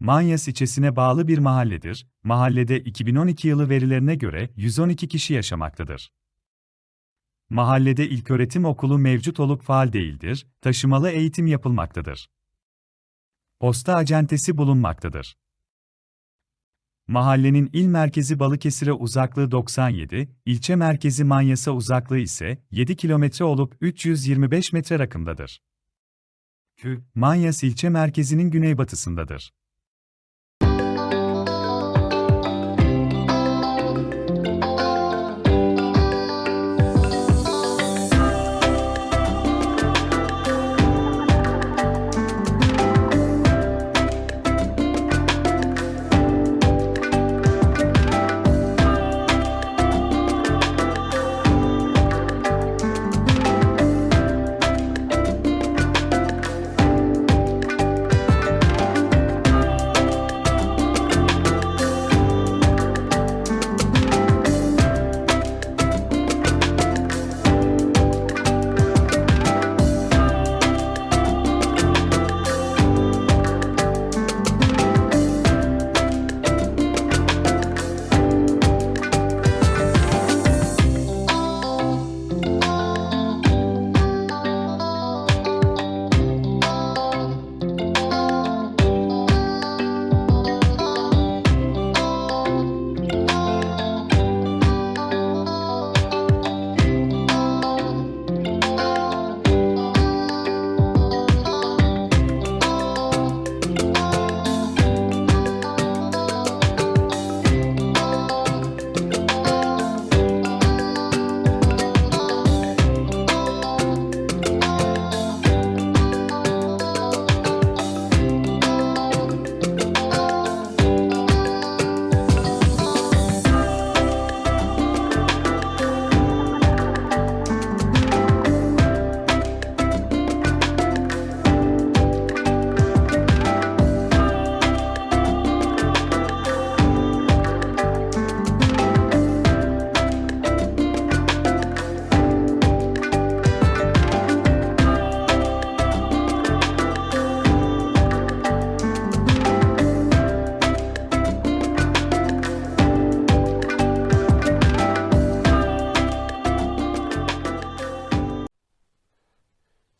Manyas ilçesine bağlı bir mahalledir. Mahallede 2012 yılı verilerine göre 112 kişi yaşamaktadır. Mahallede ilköğretim okulu mevcut olup faal değildir, taşımalı eğitim yapılmaktadır. Posta acentesi bulunmaktadır. Mahallenin il merkezi Balıkesir'e uzaklığı 97, ilçe merkezi Manyas'a uzaklığı ise 7 kilometre olup 325 metre rakımdadır. Manyas ilçe merkezinin güneybatısındadır.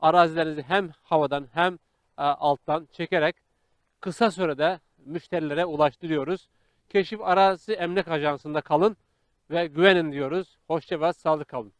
arazilerinizi hem havadan hem e, alttan çekerek kısa sürede müşterilere ulaştırıyoruz. Keşif Arazi Emlak Ajansı'nda kalın ve güvenin diyoruz. Hoşça ve sağlık kalın.